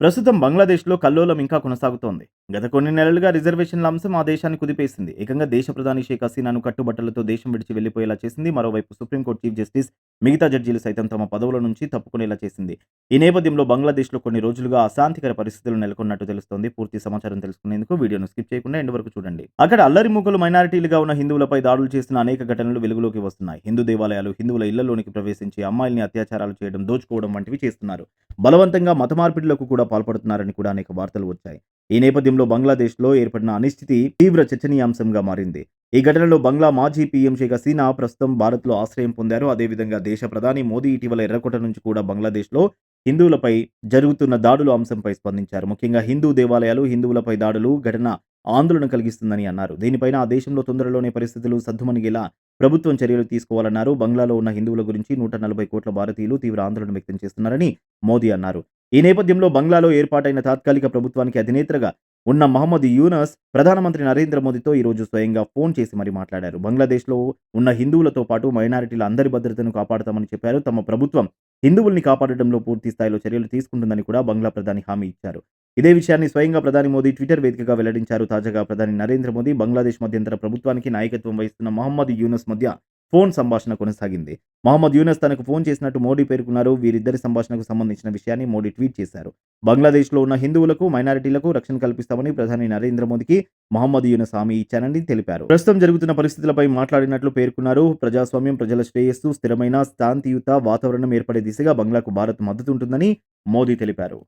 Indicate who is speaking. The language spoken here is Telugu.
Speaker 1: ప్రస్తుతం బంగ్లాదేశ్లో కల్లోలం ఇంకా కొనసాగుతోంది. గత కొన్ని నెలలుగా రిజర్వేషన్ల అంశం ఆ దేశాన్ని కుదిపేసింది. ఏకంగా దేశ ప్రధాని షేక్ హసీనాను కట్టుబట్టలతో దేశం విడిచి వెళ్ళిపోయేలా చేసింది. మరోవైపు సుప్రీంకోర్టు చీఫ్ జస్టిస్ మిగతా జడ్జీలు సైతం తమ పదవుల నుంచి తప్పుకునేలా చేసింది. ఈ నేపథ్యంలో బంగ్లాదేశ్లో కొన్ని రోజులుగా అశాంతికర పరిస్థితులు నెలకొన్నట్టు తెలుస్తోంది. పూర్తి సమాచారం తెలుసుకునేందుకు వీడియోను స్కిప్ చేయకుండా ఎండ్ వరకు చూడండి. అక్కడ అల్లరి మూకలు మైనారిటీలుగా ఉన్న హిందువులపై దాడులు చేసిన అనేక ఘటనలు వెలుగులోకి వస్తున్నాయి. హిందూ దేవాలయాలు హిందువుల ఇళ్ళలోనికి ప్రవేశించి అమ్మాయిల్ని అత్యాచారాలు చేయడం దోచుకోవడం వంటివి చేస్తున్నారు. బలవంతంగా మత మార్పిడులకు కూడా పాల్పడుతున్నారని కూడా అనేక వార్తలు వచ్చాయి. ఈ నేపథ్యంలో బంగ్లాదేశ్లో ఏర్పడిన అనిశ్చితి తీవ్ర చర్చనీయాంశంగా మారింది. ఈ ఘటనలో బంగ్లా మాజీ పీఎం షేక్ హసీనా ప్రస్తుతం భారత్లో ఆశ్రయం పొందారు. అదేవిధంగా దేశ ప్రధాని మోదీ ఇటీవల ఎర్రకోట నుంచి కూడా బంగ్లాదేశ్లో హిందువులపై జరుగుతున్న దాడుల అంశంపై స్పందించారు. ముఖ్యంగా హిందూ దేవాలయాలు హిందువులపై దాడులు ఘటన ఆందోళన కలిగిస్తుందని అన్నారు. దీనిపైన ఆ దేశంలో తొందరలోనే పరిస్థితులు సద్దుమణిగేలా ప్రభుత్వం చర్యలు తీసుకోవాలన్నారు. బంగ్లాలో ఉన్న హిందువుల గురించి నూట నలభై కోట్ల భారతీయులు తీవ్ర ఆందోళన వ్యక్తం చేస్తున్నారని మోదీ అన్నారు. ఈ నేపథ్యంలో బంగ్లాలో ఏర్పాటైన తాత్కాలిక ప్రభుత్వానికి అధినేతగా ఉన్న మహమ్మద్ యూనస్ ప్రధానమంత్రి నరేంద్ర మోదీతో ఈరోజు స్వయంగా ఫోన్ చేసి మరీ మాట్లాడారు. బంగ్లాదేశ్లో ఉన్న హిందువులతో పాటు మైనారిటీల అందరి భద్రతను కాపాడుతామని చెప్పారు. తమ ప్రభుత్వం హిందువుల్ని కాపాడడంలో పూర్తి స్థాయిలో చర్యలు తీసుకుంటుందని కూడా బంగ్లా ప్రధాని హామీ ఇచ్చారు. ఇదే విషయాన్ని స్వయంగా ప్రధాని మోదీ ట్విట్టర్ వేదికగా వెల్లడించారు. తాజాగా ప్రధాని నరేంద్ర మోదీ బంగ్లాదేశ్ మధ్యంతర ప్రభుత్వానికి నాయకత్వం వహిస్తున్న మహమ్మద్ యూనస్ మధ్య ఫోన్ సంభాషణ కొనసాగింది. మహమ్మద్ యూనస్ తనకు ఫోన్ చేసినట్టు మోడీ పేర్కొన్నారు. వీరిద్దరి సంభాషణకు సంబంధించిన విషయాన్ని మోడీ ట్వీట్ చేశారు. బంగ్లాదేశ్లో ఉన్న హిందువులకు మైనారిటీలకు రక్షణ కల్పిస్తామని ప్రధాని నరేంద్ర మోదీకి మహమ్మద్ యూనస్ హామీ ఇచ్చానని తెలిపారు. ప్రస్తుతం జరుగుతున్న పరిస్థితులపై మాట్లాడినట్లు పేర్కొన్నారు. ప్రజాస్వామ్యం ప్రజల శ్రేయస్సు స్థిరమైన శాంతియుత వాతావరణం ఏర్పడే దిశగా బంగ్లాకు భారత్ మద్దతు ఉంటుందని మోదీ తెలిపారు.